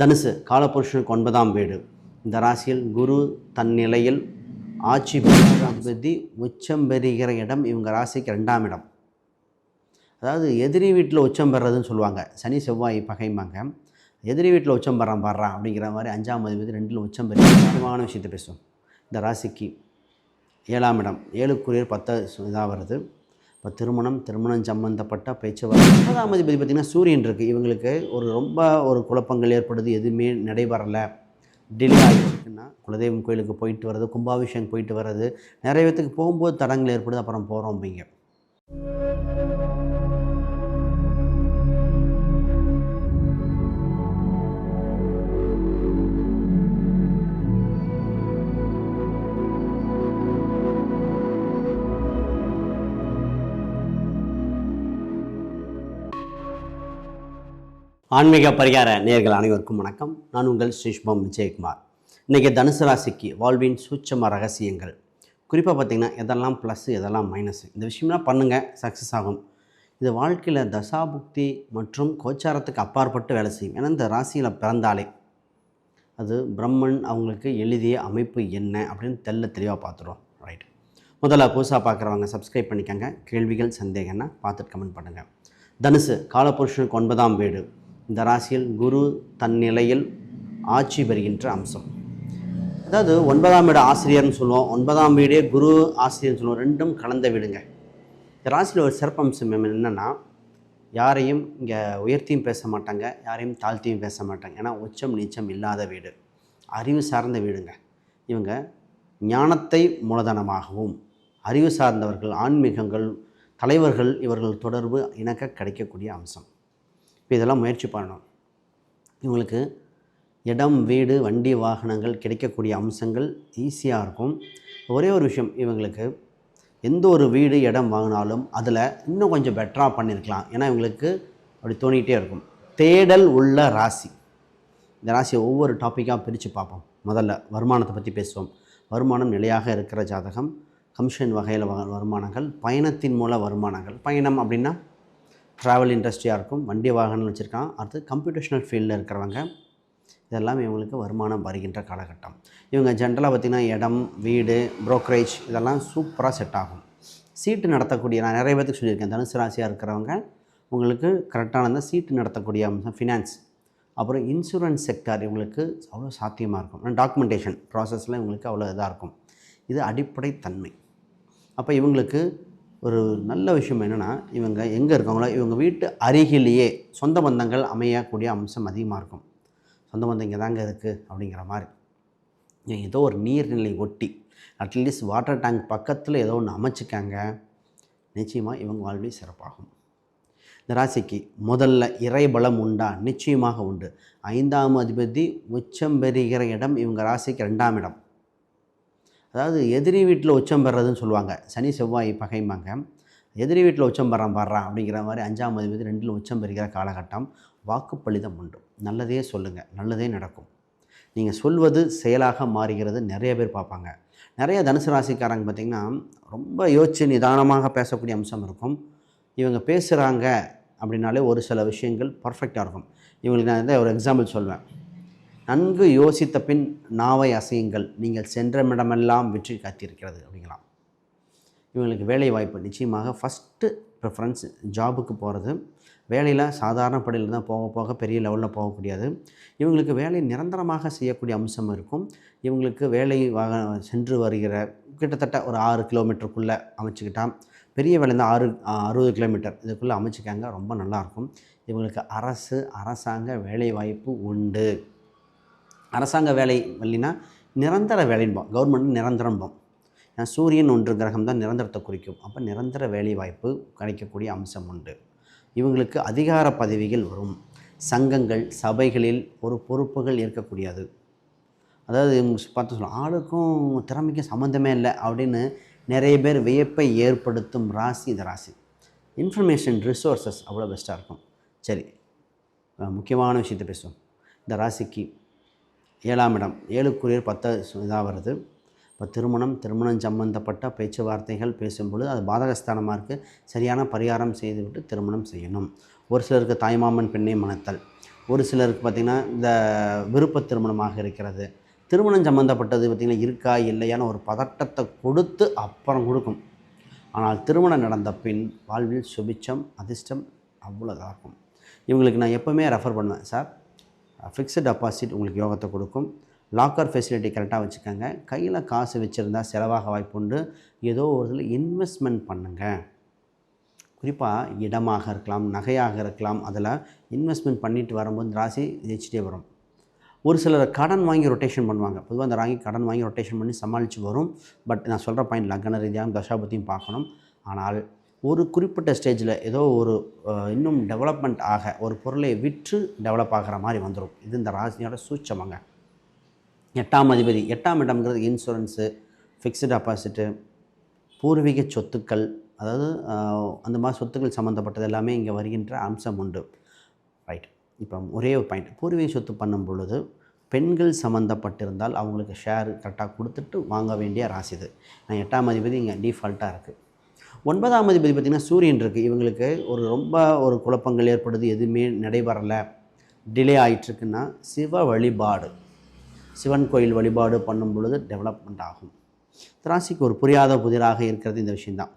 தனுசு காலபுருஷனுக்கு ஒன்பதாம் வீடு. இந்த ராசியில் குரு தன் நிலையில் ஆட்சி அதிபதி உச்சம் பெறுகிற இடம் இவங்க ராசிக்கு ரெண்டாம் இடம். அதாவது எதிரி வீட்டில் உச்சம் பெறதுன்னு சொல்லுவாங்க. சனி செவ்வாய் பகைம்பாங்க. எதிரி வீட்டில் உச்சம் பெறான் பாடுறான் அப்படிங்கிற மாதிரி அஞ்சாம் அதிபதி ரெண்டில் உச்சம் பெறுகிற முக்கியமான விஷயத்தை பேசுவோம் இந்த ராசிக்கு ஏழாம் இடம். ஏழுக்குரியர் பத்து இதாக வருது. இப்போ திருமணம் திருமணம் சம்பந்தப்பட்ட பேச்சுவார்த்தை. ஒன்பதாம் அதிபதி பார்த்திங்கன்னா சூரியன் இருக்குது இவங்களுக்கு ஒரு ரொம்ப ஒரு குழப்பங்கள் ஏற்படுது. எதுவுமே நடைபெறலை. டிலே ஆகிடுச்சுன்னா குலதெய்வம் கோயிலுக்கு போயிட்டு வர்றது கும்பாபிஷேகம் போயிட்டு வர்றது நிறைய பேத்துக்கு போகும்போது தடங்கள் ஏற்படுது. அப்புறம் போகிறோம் அப்படிங்க. ஆன்மீக பரிகார நேர்கள் அனைவருக்கும் வணக்கம். நான் உங்கள் ஸ்ரீஷ்மம் விஜயகுமார். இன்றைக்கி தனுசு ராசிக்கு வாழ்வின் சூட்சம ரகசியங்கள். குறிப்பாக பார்த்தீங்கன்னா எதெல்லாம் ப்ளஸ்ஸு எதெல்லாம் மைனஸ் இந்த விஷயம்லாம் பண்ணுங்கள் சக்ஸஸ் ஆகும். இது வாழ்க்கையில் தசாபுக்தி மற்றும் கோச்சாரத்துக்கு அப்பாற்பட்டு வேலை செய்யும். ஏன்னா இந்த ராசியில் பிறந்தாலே அது பிரம்மன் அவங்களுக்கு எழுதிய அமைப்பு என்ன அப்படின்னு தெல்ல தெளிவாக பார்த்துருவோம் ரைட் முதல்ல புதுசாக பார்க்குறவங்க சப்ஸ்கிரைப் பண்ணிக்கோங்க. கேள்விகள் சந்தேகம்னா பார்த்துட்டு கமெண்ட் பண்ணுங்கள் தனுசு காலபுருஷனுக்கு ஒன்பதாம் வீடு. இந்த ராசியில் குரு தன் நிலையில் ஆட்சி பெறுகின்ற அம்சம். அதாவது ஒன்பதாம் வீடு ஆசிரியர்னு சொல்லுவோம். ஒன்பதாம் வீடே குரு ஆசிரியர்னு சொல்லுவோம். ரெண்டும் கலந்த வீடுங்க. இந்த ராசியில் ஒரு சிறப்பம்சம் என்னென்னா யாரையும் இங்கே உயர்த்தியும் பேச மாட்டாங்க. யாரையும் தாழ்த்தியும் பேச மாட்டாங்க. ஏன்னா உச்சம் நீச்சம் இல்லாத வீடு. அறிவு சார்ந்த வீடுங்க. இவங்க ஞானத்தை மூலதனமாகவும் அறிவு சார்ந்தவர்கள் ஆன்மீகங்கள் தலைவர்கள் இவர்கள் தொடர்பு இணக்க கிடைக்கக்கூடிய அம்சம். இப்போ இதெல்லாம் முயற்சி பண்ணணும். இவங்களுக்கு இடம் வீடு வண்டி வாகனங்கள் கிடைக்கக்கூடிய அம்சங்கள் ஈஸியாக இருக்கும். ஒரே ஒரு விஷயம் இவங்களுக்கு எந்த ஒரு வீடு இடம் வாங்கினாலும் அதில் இன்னும் கொஞ்சம் பெட்டராக பண்ணியிருக்கலாம். ஏன்னா இவங்களுக்கு அப்படி தோணிகிட்டே இருக்கும். தேடல் உள்ள ராசி. இந்த ராசியை ஒவ்வொரு டாப்பிக்காக பிரித்து பார்ப்போம். முதல்ல வருமானத்தை பற்றி பேசுவோம். வருமானம் நிலையாக இருக்கிற ஜாதகம். கமிஷன் வகையில் வ வருமானங்கள். பயணத்தின் மூல வருமானங்கள். பயணம் அப்படின்னா ட்ராவல் இண்டஸ்ட்ரியாக இருக்கும். வண்டி வாகனம் வச்சுருக்கான் அடுத்து கம்ப்யூட்டேஷனல் ஃபீல்டில் இருக்கிறவங்க. இதெல்லாம் இவங்களுக்கு வருமானம் வருகின்ற காலகட்டம். இவங்க ஜென்ரலாக பார்த்திங்கன்னா இடம் வீடு ப்ரோக்கரேஜ் இதெல்லாம் சூப்பராக செட் ஆகும். சீட்டு நடத்தக்கூடிய நான் நிறைய பேத்துக்கு சொல்லியிருக்கேன். தனுசு ராசியாக இருக்கிறவங்க உங்களுக்கு கரெக்டான சீட்டு நடத்தக்கூடிய அம்சம் ஃபினான்ஸ் அப்புறம் இன்சூரன்ஸ் செக்டார் இவங்களுக்கு அவ்வளோ சாத்தியமாக இருக்கும். டாக்குமெண்டேஷன் ப்ராசஸில் இவங்களுக்கு அவ்வளோ இதாக இருக்கும். இது அடிப்படை தன்மை. அப்போ இவங்களுக்கு ஒரு நல்ல விஷயம் என்னென்னா இவங்க எங்கே இருக்காங்களோ இவங்க வீட்டு அருகிலேயே சொந்த பந்தங்கள் அமையக்கூடிய அம்சம் அதிகமாக இருக்கும். சொந்த பந்தம் இங்கே தாங்க இருக்குது அப்படிங்கிற மாதிரி. ஏதோ ஒரு நீர்நிலை ஒட்டி அட்லீஸ்ட் வாட்டர் டேங்க் பக்கத்தில் ஏதோ ஒன்று அமைச்சிக்காங்க. நிச்சயமாக இவங்க வாழ்வே சிறப்பாகும். இந்த ராசிக்கு முதல்ல இறைபலம் உண்டா? நிச்சயமாக உண்டு. ஐந்தாம் அதிபதி உச்சம் பெறுகிற இடம் இவங்க ராசிக்கு ரெண்டாம் இடம். அதாவது எதிரி வீட்டில் உச்சம் பெறதுன்னு சொல்லுவாங்க. சனி செவ்வாய் பகைம்பாங்க எதிரி வீட்டில் உச்சம் பெறான் பாடுறான் அப்படிங்கிற மாதிரி அஞ்சாம் அதிபதி ரெண்டில் உச்சம் பெறுகிற காலகட்டம் வாக்குப்பளிதம் உண்டு. நல்லதே சொல்லுங்கள் நல்லதே நடக்கும். நீங்கள் சொல்வது செயலாக மாறுகிறது நிறைய பேர் பார்ப்பாங்க. நிறைய தனுசு ராசிக்காரங்க பார்த்திங்கன்னா ரொம்ப யோசிச்சு நிதானமாக பேசக்கூடிய அம்சம் இருக்கும். இவங்க பேசுகிறாங்க அப்படின்னாலே ஒரு சில விஷயங்கள் பர்ஃபெக்டாக இருக்கும். இவங்களுக்கு நான் இதை ஒரு எக்ஸாம்பிள் சொல்வேன். நன்கு யோசித்த பின் நாவை அசையுங்கள். நீங்கள் சென்றமிடமெல்லாம் வெற்றி காத்திருக்கிறது அப்படிங்களாம் இவங்களுக்கு வேலை வாய்ப்பு நிச்சயமாக ஃபஸ்ட்டு ப்ரிஃபரன்ஸ் ஜாபுக்கு போகிறது வேலையில் சாதாரண படியில் தான் போக போக பெரிய லெவலில் போகக்கூடியது இவங்களுக்கு வேலை நிரந்தரமாக செய்யக்கூடிய அம்சம் இருக்கும். இவங்களுக்கு வேலை வாக சென்று வருகிற கிட்டத்தட்ட ஒரு ஆறு கிலோமீட்டருக்குள்ளே அமைச்சுக்கிட்டால் பெரிய வேலை ஆறு அறுபது கிலோமீட்டர் இதுக்குள்ளே அமைச்சிக்காங்க. ரொம்ப நல்லாயிருக்கும் இவங்களுக்கு அரசு அரசாங்க வேலைவாய்ப்பு உண்டு. அரசாங்க வேலை இல்லைன்னா நிரந்தர வேலைன்போம் கவர்மெண்ட் நிரந்தரம்போம் ஏன்னா சூரியன் ஒன்று கிரகம் தான் நிரந்தரத்தை குறிக்கும். அப்போ நிரந்தர வேலை வாய்ப்பு கிடைக்கக்கூடிய அம்சம் உண்டு. இவங்களுக்கு அதிகார பதவிகள் வரும். சங்கங்கள் சபைகளில் ஒரு பொறுப்புகள் இருக்கக்கூடியது அதாவது இவங்க பார்த்து சொல்லலாம் ஆளுக்கும் திறமைக்கும் சம்மந்தமே இல்லை அப்படின்னு நிறைய பேர் வியப்பை ஏற்படுத்தும் ராசி இந்த ராசி. இன்ஃபர்மேஷன் ரிசோர்ஸஸ் அவ்வளோ பெஸ்ட்டாக இருக்கும். சரி முக்கியமான விஷயத்தை பேசுவோம். இந்த ராசிக்கு ஏழாம் இடம் ஏழுக்குரியர் பத்து இதாக வருது. இப்போ திருமணம் திருமணம் சம்பந்தப்பட்ட பேச்சுவார்த்தைகள் பேசும்பொழுது அது பாதகஸ்தானமாக இருக்குது சரியான பரிகாரம் செய்துவிட்டு திருமணம் செய்யணும். ஒரு சிலருக்கு தாய்மாமன் பெண்ணை மணத்தல். ஒரு சிலருக்கு பார்த்திங்கன்னா இந்த விருப்ப திருமணமாக இருக்கிறது. திருமணம் சம்மந்தப்பட்டது பார்த்திங்கன்னா இருக்கா இல்லையான ஒரு பதட்டத்தை கொடுத்து அப்புறம் கொடுக்கும். ஆனால் திருமணம் நடந்த பின் வாழ்வில் சுபிச்சம் அதிர்ஷ்டம் அவ்வளோதாகும் இவங்களுக்கு நான் எப்போவுமே ரெஃபர் பண்ணுவேன் சார். ஃபிக்ஸ்டு டெபாசிட் உங்களுக்கு யோகத்தை கொடுக்கும். லாக்கர் ஃபெசிலிட்டி கரெக்டாக வச்சுக்கோங்க. கையில் காசு வச்சுருந்தா செலவாக வாய்ப்புண்டு ஏதோ ஒரு இதில் இன்வெஸ்ட்மெண்ட் பண்ணுங்கள் குறிப்பாக இடமாக இருக்கலாம் நகையாக இருக்கலாம் அதில் இன்வெஸ்ட்மெண்ட் பண்ணிட்டு வரும்போது ராசி ஜெயிச்சிட்டே வரும். ஒரு சிலர் கடன் வாங்கி ரொட்டேஷன் பண்ணுவாங்க. பொதுவாக அந்த ராங்கி கடன் வாங்கி ரொட்டேஷன் பண்ணி சமாளித்து வரும். பட் நான் சொல்கிற பாயிண்ட் லக்ன ரீதியாகவும் தசாபத்தியும் பார்க்கணும். ஆனால் ஒரு குறிப்பிட்ட ஸ்டேஜில் ஏதோ ஒரு இன்னும் டெவலப்மெண்ட் ஆக ஒரு பொருளை விற்று டெவலப் ஆகிற மாதிரி வந்துடும் இது இந்த ராசியோட சூட்சமங்க. எட்டாம் அதிபதி எட்டாம் இடம்ங்கிறது இன்சூரன்ஸு ஃபிக்ஸ்டு டெபாசிட்டு பூர்வீக சொத்துக்கள் அதாவது அந்த மாதிரி சொத்துக்கள் சம்மந்தப்பட்டது எல்லாமே இங்கே வருகின்ற அம்சம் உண்டு. ரைட் இப்போ ஒரே ஒரு பாயிண்ட் பூர்வீக சொத்து பண்ணும் பொழுது பெண்கள் சம்மந்தப்பட்டிருந்தால் அவங்களுக்கு ஷேர் கரெக்டாக கொடுத்துட்டு வாங்க வேண்டிய ராசி இது. நான் எட்டாம் அதிபதி இங்கே டிஃபால்ட்டாக இருக்குது ஒன்பதாம் அதிபதி பார்த்திங்கன்னா சூரியன் இருக்குது இவங்களுக்கு ஒரு ரொம்ப ஒரு குழப்பங்கள் ஏற்படுது. எதுவுமே நடைபெறலை. டிலே ஆகிட்டுருக்குன்னா சிவ வழிபாடு. சிவன் கோயில் வழிபாடு பண்ணும் பொழுது டெவலப்மெண்ட் ஆகும். திராசிக்கு ஒரு புரியாத புதிராக இருக்கிறது இந்த விஷயந்தான்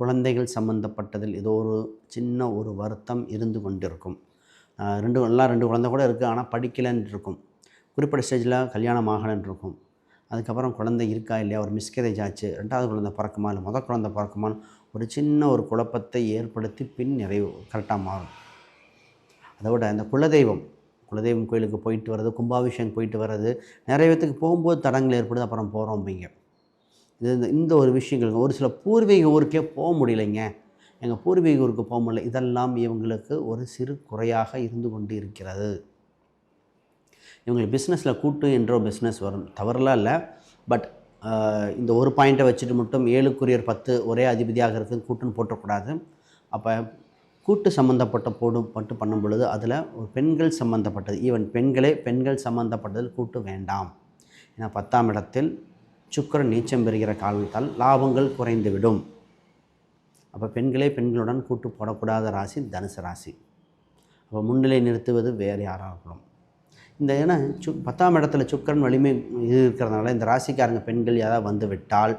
குழந்தைகள் சம்மந்தப்பட்டதில் ஏதோ ஒரு சின்ன ஒரு வருத்தம் இருந்து கொண்டிருக்கும். ரெண்டு எல்லாம் ரெண்டு குழந்தை கூட இருக்குது ஆனால் படிக்கலைன்னு இருக்கும் குறிப்பிட்ட ஸ்டேஜில் கல்யாணம் ஆகலைன்னு இருக்கும் அதுக்கப்புறம் குழந்தை இருக்கா இல்லையா ஒரு மிஸ்கேரேஜ் ஆச்சு ரெண்டாவது குழந்தை பிறக்குமா இல்லை முதல் குழந்தை பிறக்குமான்னு ஒரு சின்ன ஒரு குழப்பத்தை ஏற்படுத்தி பின் நிறைவு கரெக்டாக மாறும். அதோட அந்த குலதெய்வம் குலதெய்வம் கோயிலுக்கு போயிட்டு வர்றது கும்பாபிஷேகம் போயிட்டு வர்றது நிறைய பேத்துக்கு போகும்போது தடங்கள் ஏற்படுது அப்புறம் போகிறோம் அப்படிங்க. இது இந்த- இந்த ஒரு விஷயங்களுக்கு ஒரு சில பூர்வீக ஊருக்கே போக முடியலைங்க. எங்கள் பூர்வீக ஊருக்கு போக முடியல. இதெல்லாம் இவங்களுக்கு ஒரு சிறு குறையாக இருந்து கொண்டு இருக்கிறது இவங்களுக்கு பிஸ்னஸில் கூட்டு என்ற பிஸ்னஸ் வரும். தவறலாம் இல்லை. பட் இந்த ஒரு பாயிண்ட்டை வச்சுட்டு மட்டும் ஏழுக்குரியர் பத்து ஒரே அதிபதியாக இருக்குது கூட்டுன்னு போட்டக்கூடாது அப்போ கூட்டு சம்மந்தப்பட்ட போடும் பட்டு பண்ணும் பொழுது அதில் ஒரு பெண்கள் சம்மந்தப்பட்டது ஈவன் பெண்களே பெண்கள் சம்மந்தப்பட்டதில் கூட்டு வேண்டாம். ஏன்னா பத்தாம் இடத்தில் சுக்கரன் நீச்சம் பெறுகிற காரணத்தால் லாபங்கள் குறைந்துவிடும். அப்போ பெண்களே பெண்களுடன் கூட்டு போடக்கூடாத ராசி தனுசு ராசி. அப்போ முன்னிலை நிறுத்துவது வேறு யாராக இருக்கணும் இந்த ஏன்னா சு பத்தாம் இடத்துல சுக்கிரன் வலிமை இது இருக்கிறதுனால இந்த ராசிக்காரங்க பெண்கள் யாராவது வந்து விட்டால்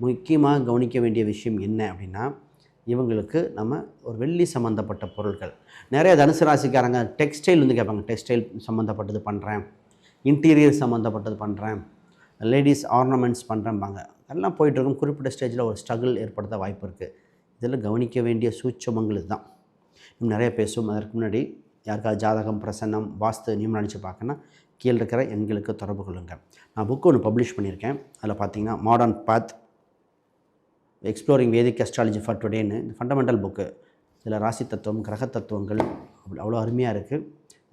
முக்கியமாக கவனிக்க வேண்டிய விஷயம் என்ன அப்படின்னா இவங்களுக்கு நம்ம ஒரு வெள்ளி சம்மந்தப்பட்ட பொருட்கள் நிறைய தனுசு ராசிக்காரங்க டெக்ஸ்டைல் வந்து கேட்பாங்க டெக்ஸ்டைல் சம்மந்தப்பட்டது பண்ணுறேன் இன்டீரியர் சம்மந்தப்பட்டது பண்ணுறேன் லேடிஸ் ஆர்னமெண்ட்ஸ் பண்ணுறேன்பாங்க அதெல்லாம் போயிட்டுருக்கும் குறிப்பிட்ட ஸ்டேஜில் ஒரு ஸ்ட்ரகிள் ஏற்படுத்த வாய்ப்பு இருக்குது இதில் கவனிக்க வேண்டிய சூட்சமங்கள் இதுதான். நிறைய பேசுவோம். அதற்கு முன்னாடி யாருக்காவது ஜாதகம் பிரசன்னம் வாஸ்து நியமனம் நினச்சி பார்க்கணுன்னா கீழே இருக்கிற எண்களுக்கு தொடர்பு கொள்ளுங்கள். நான் புக்கு ஒன்று பப்ளிஷ் பண்ணியிருக்கேன். அதில் பார்த்தீங்கன்னா modern path exploring Vedic astrology for டுடேன்னு இந்த ஃபண்டமெண்டல் புக்கு இதில் ராசி தத்துவம் கிரக தத்துவங்கள் அப்படி அவ்வளோ அருமையாக இருக்குது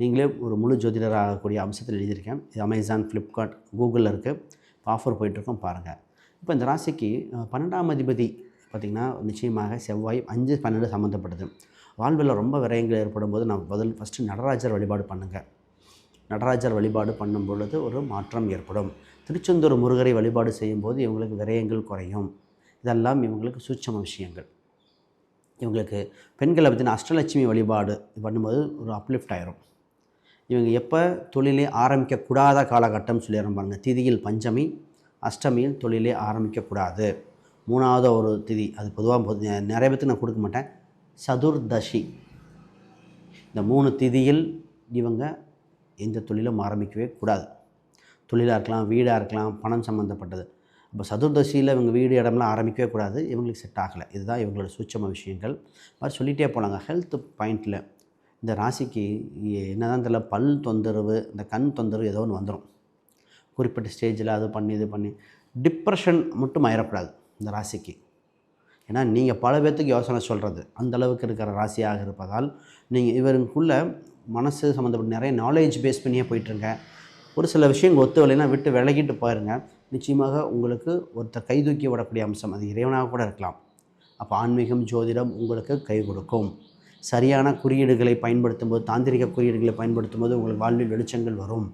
நீங்களே ஒரு முழு ஜோதிடர் ஆகக்கூடிய அம்சத்தில் எழுதியிருக்கேன். இது அமேசான் ஃப்ளிப்கார்ட் கூகுளில் இருக்குது ஆஃபர் போயிட்டுருக்கோம் பாருங்கள் இப்போ இந்த ராசிக்கு பன்னெண்டாம் அதிபதி பார்த்திங்கன்னா நிச்சயமாக செவ்வாய் அஞ்சு பன்னெண்டு சம்மந்தப்பட்டது வாழ்வில் ரொம்ப விரயங்கள் ஏற்படும் போது நான் முதல் ஃபஸ்ட்டு நடராஜர் வழிபாடு பண்ணுங்கள் நடராஜர் வழிபாடு பண்ணும் பொழுது ஒரு மாற்றம் ஏற்படும். திருச்செந்தூர் முருகரை வழிபாடு செய்யும்போது இவங்களுக்கு விரயங்கள் குறையும். இதெல்லாம் இவங்களுக்கு சூட்சம விஷயங்கள். இவங்களுக்கு பெண்களை பற்றின அஷ்டலட்சுமி வழிபாடு பண்ணும்போது ஒரு அப்லிஃப்ட் ஆயிரும். இவங்க எப்போ தொழிலே ஆரம்பிக்கக்கூடாத காலகட்டம் சொல்லிடுறோம் பாருங்கள் திதியில் பஞ்சமி அஷ்டமியில் தொழிலே ஆரம்பிக்கக்கூடாது. மூணாவது ஒரு திதி அது பொதுவாக பொது நிறைய பேத்துக்கு நான் கொடுக்க மாட்டேன். சதுர்தசி. இந்த மூணு திதியில் இவங்க எந்த தொழிலும் ஆரம்பிக்கவே கூடாது. தொழிலாக இருக்கலாம் வீடாக இருக்கலாம் பணம் சம்மந்தப்பட்டது இப்போ சதுர்தசியில் இவங்க வீடு இடம்லாம் ஆரம்பிக்கவே கூடாது. இவங்களுக்கு செட் ஆகலை. இதுதான் இவங்களோட சூட்சம விஷயங்கள். மாதிரி சொல்லிகிட்டே போனாங்க ஹெல்த் பாயிண்டில் இந்த ராசிக்கு என்னதான் தெரியல பல் தொந்தரவு இந்த கண் தொந்தரவு ஏதோ ஒன்று வந்துடும் குறிப்பிட்ட ஸ்டேஜில் அது பண்ணி இது பண்ணி. டிப்ரெஷன் மட்டும் ஆயிடக்கூடாது இந்த ராசிக்கு. ஏன்னா நீங்கள் பல பேர்த்துக்கு யோசனை சொல்கிறது அந்த அளவுக்கு இருக்கிற ராசியாக இருப்பதால் நீங்கள் இவருக்குள்ளே மனசு சம்மந்தப்பட்ட நிறைய நாலேஜ் பேஸ் பண்ணியே போயிட்டுருங்க. ஒரு சில விஷயங்கள் ஒத்து வரலைன்னா விட்டு விலகிட்டு போயிருங்க. நிச்சயமாக உங்களுக்கு ஒருத்தர் கை தூக்கி விடக்கூடிய அம்சம் அது இறைவனாக கூட இருக்கலாம். அப்போ ஆன்மீகம் ஜோதிடம் உங்களுக்கு கை கொடுக்கும். சரியான குறியீடுகளை பயன்படுத்தும் போது தாந்திரிக குறியீடுகளை பயன்படுத்தும் போது உங்களுக்கு வாழ்வில் வெளிச்சங்கள் வரும்.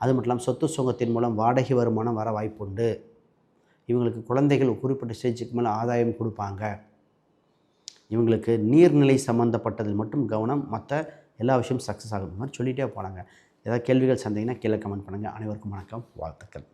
அது மட்டும் இல்லாமல் சொத்து சுகத்தின் மூலம் வாடகை வருமானம் வர வாய்ப்புண்டு. இவங்களுக்கு குழந்தைகள் குறிப்பிட்ட ஸ்டேஜுக்கு மேலே ஆதாயம் கொடுப்பாங்க. இவங்களுக்கு நீர்நிலை சம்மந்தப்பட்டதில் மட்டும் கவனம் மற்ற எல்லா விஷயமும் சக்ஸஸ் ஆகும். மாதிரி சொல்லிகிட்டே போனாங்க. ஏதாவது கேள்விகள் சந்தீங்கன்னா கீழே கமெண்ட் பண்ணுங்கள் அனைவருக்கும் வணக்கம். வாழ்த்துக்கள்.